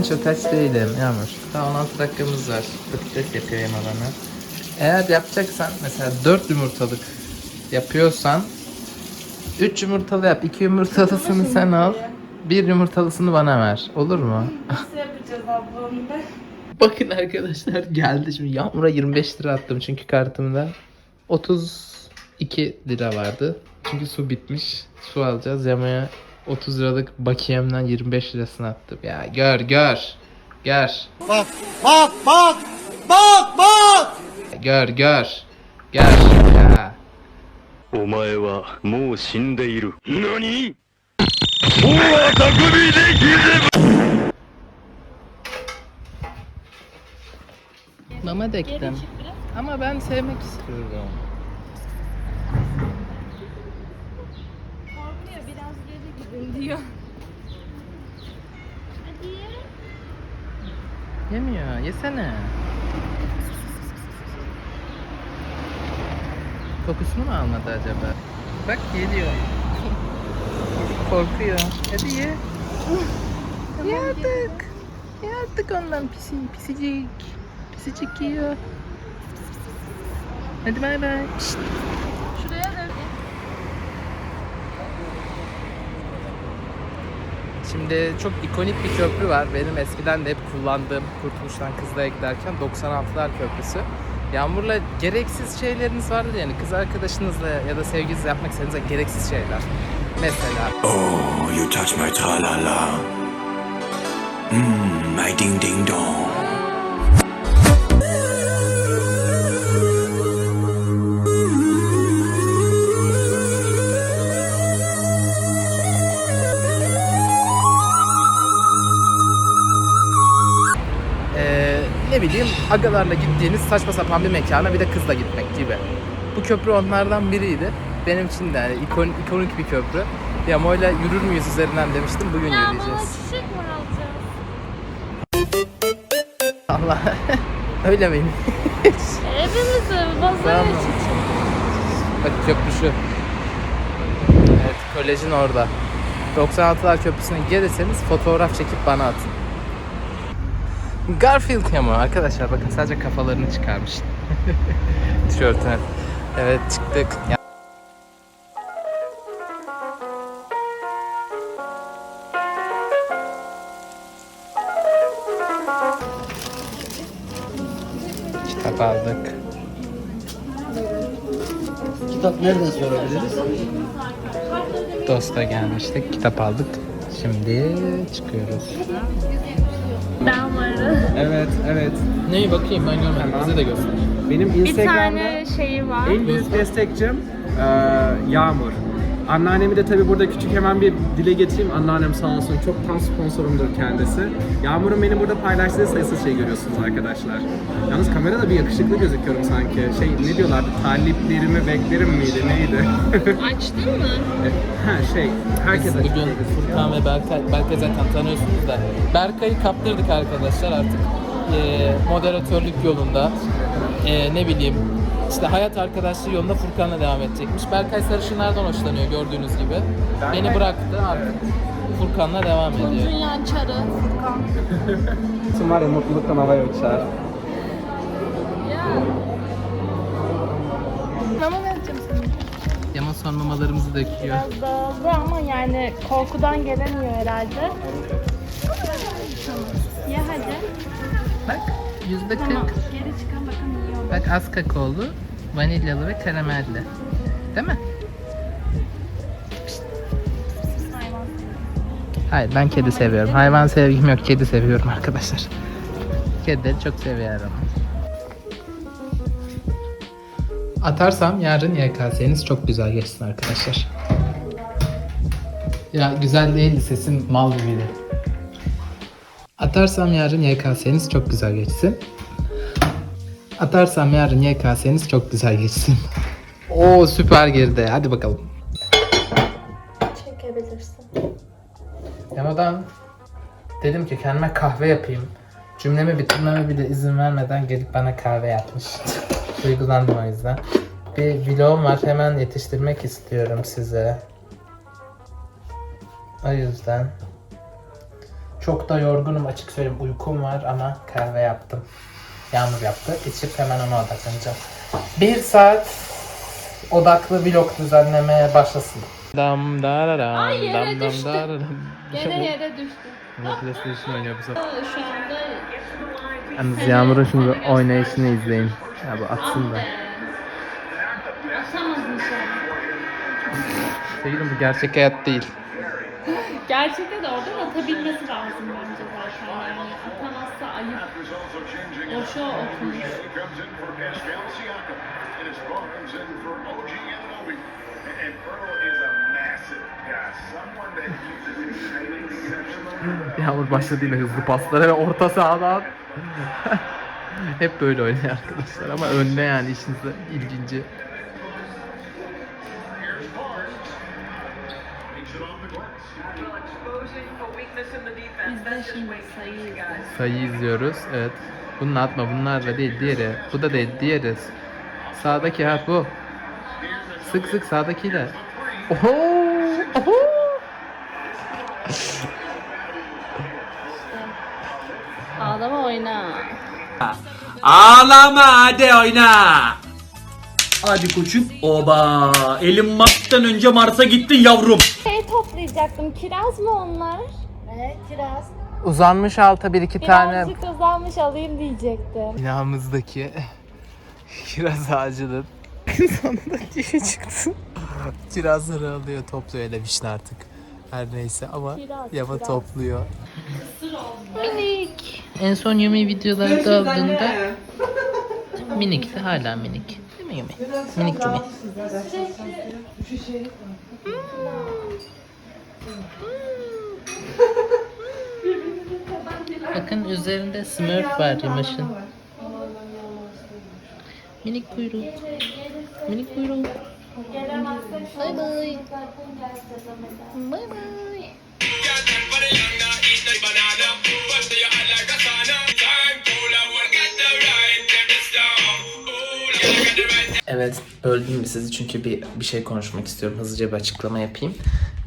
ben çok aç değilim Yağmur. Daha 16 dakikamız var. Patates yapıyor bana. Eğer yapacaksan mesela 4 yumurtalık yapıyorsan 3 yumurtalı yap. 2 yumurtalısını sen al. Bir yumurtalısını bana ver. Olur mu? Nasıl yapacağız abla onu da? Bakın arkadaşlar geldi şimdi Yağmur'a 25 lira attım çünkü kartımda 32 lira vardı. Çünkü su bitmiş. Su alacağız. Yağmur'a 30 liralık bakiyemden 25 lirasını attım. Ya gör gör. Gör. Bak, bak, bak, bak, bak. Gör gör. Gör. Ya. お前はもう死んでいる。何大は匠できぜ Mama dektim. Ama ben sevmek istiyorum. Diyor. Hadi ye. Yemiyor. Yesene. Kokusunu mu almadı acaba? Bak geliyor. Korkuyor. Hadi ye. artık. Ye artık ondan pisi, pisicik. Pisicik yiyor. Hadi bay bay. Şşt. Şuraya da Şimdi çok ikonik bir köprü var. Benim eskiden de hep kullandığım Kurtuluş'tan Kızılay'a giderken 96'lar Köprüsü. Yağmurla gereksiz şeyleriniz vardır yani kız arkadaşınızla ya da sevgilinizle yapmak istediğiniz gereksiz şeyler. Mesela Oh, you touch my tra-la-la. Mmm, my ding-ding-dong. eee, agalarla gittiğiniz saçma sapan bir mekana bir de kızla gitmek gibi. Bu köprü onlardan biriydi. Benim için de yani ikon, ikonik bir köprü. Yamoyla yürür müyüz üzerinden demiştim. Bugün Ya yürüyeceğiz. çiçek mi alacağız? Allah. Öyle miyim? Tamam. çiçek. Bak köprü şu. Evet kolejin orada. 96'lar köprüsüne gelirseniz fotoğraf çekip bana atın. Garfield yamağı arkadaşlar bakın sadece kafalarını çıkarmış. Tişörtüne. Evet çıktık. Ya- Kitap aldık. Kitap nereden sorabiliriz? Dost'a gelmiştik. Kitap aldık. Şimdi çıkıyoruz. Ben varım. Evet, evet. Neyi bakayım ben görmedim. Tamam. Bize de göster. Benim Bir Instagram'da tane şeyi var. en büyük destekçim eee, Yağmur. Anneannemi de tabii burada küçük hemen bir dile getireyim. Anneannem sağ olsun çok tam sponsorumdur kendisi. Yağmur'un beni burada paylaştığı sayısız şey görüyorsunuz arkadaşlar. Yalnız kamerada bir yakışıklı gözüküyorum sanki. Şey ne diyorlardı? Taliplerimi beklerim miydi? Neydi? Açtın mı? ha şey, herkes Bugün Furkan ve Berkay, Berkay zaten tanıyorsunuz da Berkay'ı kaptırdık arkadaşlar artık Ee, moderatörlük yolunda Ee, ne bileyim işte hayat arkadaşlığı yolunda Furkan'la devam edecekmiş. Berkay Sarışınlar'dan hoşlanıyor gördüğünüz gibi. Beni bıraktı artık Furkan'la devam ediyor. Dünya çarı Furkan. var ya mutluluktan havaya uçar. Ya. Mama vereceğim sana. Yaman son mamalarımızı döküyor. Biraz dağıldı ama yani korkudan gelemiyor herhalde. Ya hadi. Bak yüzde Tamam. Geri çıkan bakın yiyor. Bak az kakaolu, vanilyalı ve karamelli. Değil mi? Hayvan. Hayır ben kedi seviyorum. Hayvan sevgim yok. Kedi seviyorum arkadaşlar. Kedileri çok seviyorum. Atarsam yarın YKS'niz çok güzel geçsin arkadaşlar. Ya güzel değildi sesim mal gibiydi. Atarsam yarın YKS'niz çok güzel geçsin. Atarsam yarın YKS'niz çok güzel geçsin. Oo süper girdi. Hadi bakalım. Çekebilirsin. Yamadan dedim ki kendime kahve yapayım. Cümlemi bitirmeme bile izin vermeden gelip bana kahve yapmış. Duygulandım o yüzden. Bir vlogum var hemen yetiştirmek istiyorum size. O yüzden Çok da yorgunum açık söyleyeyim. Uykum var ama kahve yaptım. Yağmur yaptı. İçip hemen ona odaklanacağım. Bir saat odaklı vlog düzenlemeye başlasın. Dam dararam, Ay, yere dam dam düştü. dararam. Gene yere düştü. PlayStation oynuyor bu sefer. Şu anda Yalnız Yağmur'un şimdi oynayışını izleyin. Ya bu atsın da. atamaz inşallah. Sevgilim bu gerçek hayat değil. Gerçekte de oradan atabilmesi lazım bence zaten yani. Ayıp. Boşa okumuş. comes in for Pascal Siakam. And his Barnes in for OG Anunoby. And Pearl is a massive guy. Someone that uses his timing exceptionally. Yağmur başladı yine hızlı paslara ve orta sahadan. Hep böyle oynuyor arkadaşlar ama önde yani işin ilginci. Biz de şimdi sayıyız. Sayı izliyoruz. Evet. Bunu atma bunlar da değil diğeri. Bu da değil diğeri. Sağdaki ha bu. Sık sık sağdakiyle. Oho! Oho! Ağlama oyna. Ağlama hadi oyna. Hadi koçum. Oba. Elim Mars'tan önce Mars'a gittin yavrum. Toplayacaktım. Kiraz mı onlar? Evet kiraz. Uzanmış alta bir iki tane Birazcık uzanmış alayım diyecektim. binamızdaki kiraz ağacının sonunda diye çıktı. Kirazları alıyor topluyor elemişsin artık. Her neyse ama Kiraz, Yama kiraz. topluyor. Minik. En son Yumi videolarda aldığında minikti hala minik. Değil mi Yumi? Minik Yumi. Bakın üzerinde Smurf var Yumuş'un. Minik kuyruğu. Minik kuyruğu. Bay bay. Bay bay. Evet, böldüm sizi çünkü bir bir şey konuşmak istiyorum. Hızlıca bir açıklama yapayım.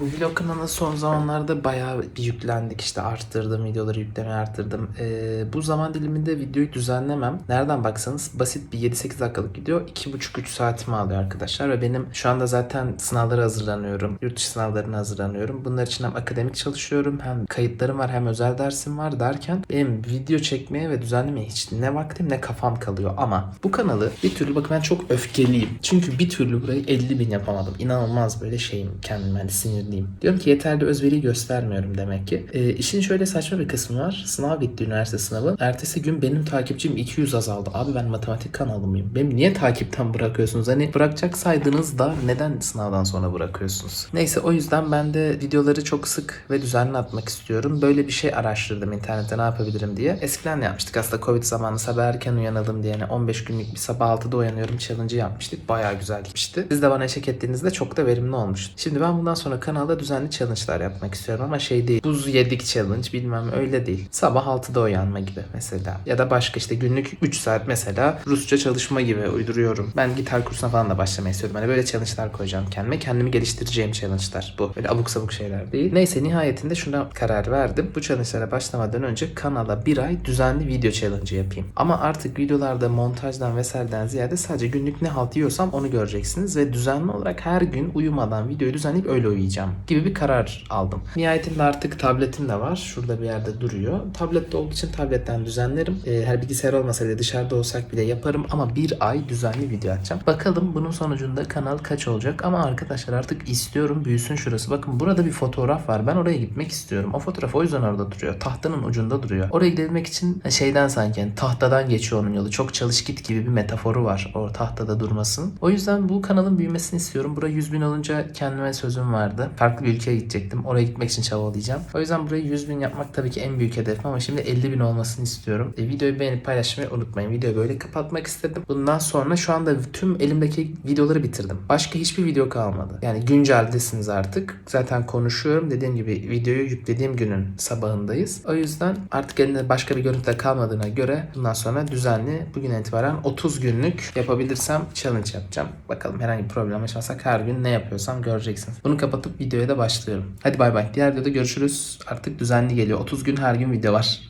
Bu vlog kanalına son zamanlarda bayağı bir yüklendik. İşte arttırdım, videoları yüklemeyi arttırdım. Ee, bu zaman diliminde videoyu düzenlemem. Nereden baksanız basit bir 7-8 dakikalık video 2,5-3 saatimi alıyor arkadaşlar. Ve benim şu anda zaten sınavlara hazırlanıyorum. Yurt dışı sınavlarına hazırlanıyorum. Bunlar için hem akademik çalışıyorum, hem kayıtlarım var, hem özel dersim var derken benim video çekmeye ve düzenlemeye hiç ne vaktim ne kafam kalıyor. Ama bu kanalı bir türlü bakın ben çok öfkeliyim. Çünkü bir türlü burayı 50 bin yapamadım. İnanılmaz böyle şeyim kendime hani sinirliyim. Diyorum ki yeterli özveri göstermiyorum demek ki. Ee, işin şöyle saçma bir kısmı var. Sınav bitti üniversite sınavı. Ertesi gün benim takipçim 200 azaldı. Abi ben matematik kanalı mıyım? Benim niye takipten bırakıyorsunuz? Hani bırakacaksaydınız da neden sınavdan sonra bırakıyorsunuz? Neyse o yüzden ben de videoları çok sık ve düzenli atmak istiyorum. Böyle bir şey araştırdım internette ne yapabilirim diye. Eskiden ne yapmıştık? Aslında Covid zamanı sabah erken uyanalım diye. Yani 15 günlük bir sabah 6'da uyanıyorum challenge yapmıştık. Bayağı güzel gitmişti. Siz de bana eşlik ettiğinizde çok da verimli olmuş. Şimdi ben bundan sonra kanalda düzenli challenge'lar yapmak istiyorum ama şey değil. Buz yedik challenge bilmem öyle değil. Sabah 6'da uyanma gibi mesela. Ya da başka işte günlük 3 saat mesela Rusça çalışma gibi uyduruyorum. Ben gitar kursuna falan da başlamayı istiyorum. Hani böyle challenge'lar koyacağım kendime. Kendimi geliştireceğim challenge'lar bu. Böyle abuk sabuk şeyler değil. Neyse nihayetinde şuna karar verdim. Bu challenge'lara başlamadan önce kanala bir ay düzenli video challenge yapayım. Ama artık videolarda montajdan vesaireden ziyade sadece günlük ne halt yiyorsam onu göreceksiniz ve düzenli olarak her gün uyumadan videoyu düzenleyip öyle uyuyacağım gibi bir karar aldım. Nihayetinde artık tabletim de var. Şurada bir yerde duruyor. Tablette olduğu için tabletten düzenlerim. Ee, her bilgisayar olmasa bile dışarıda olsak bile yaparım ama bir ay düzenli video atacağım. Bakalım bunun sonucunda kanal kaç olacak ama arkadaşlar artık istiyorum büyüsün şurası. Bakın burada bir fotoğraf var. Ben oraya gitmek istiyorum. O fotoğraf o yüzden orada duruyor. Tahtanın ucunda duruyor. Oraya gidebilmek için şeyden sanki yani tahtadan geçiyor onun yolu. Çok çalış git gibi bir metaforu var o tahtada durmasının. O yüzden bu kanalın büyümesini istiyorum. Buraya 100 bin olunca kendime sözüm vardı. Farklı bir ülkeye gidecektim. Oraya gitmek için çabalayacağım. O yüzden burayı 100 bin yapmak tabii ki en büyük hedefim ama şimdi 50 bin olmasını istiyorum. E, videoyu beğenip paylaşmayı unutmayın. Videoyu böyle kapatmak istedim. Bundan sonra şu anda tüm elimdeki videoları bitirdim. Başka hiçbir video kalmadı. Yani günceldesiniz artık. Zaten konuşuyorum. Dediğim gibi videoyu yüklediğim günün sabahındayız. O yüzden artık elimde başka bir görüntü kalmadığına göre bundan sonra düzenli bugün itibaren 30 günlük yapabilirsem challenge yapacağım. Bakalım herhangi bir problem yaşamazsak her gün ne yapıyorsam göreceksiniz. Bunu kapatıp videoya da başlıyorum. Hadi bay bay. Diğer videoda görüşürüz. Artık düzenli geliyor. 30 gün her gün video var.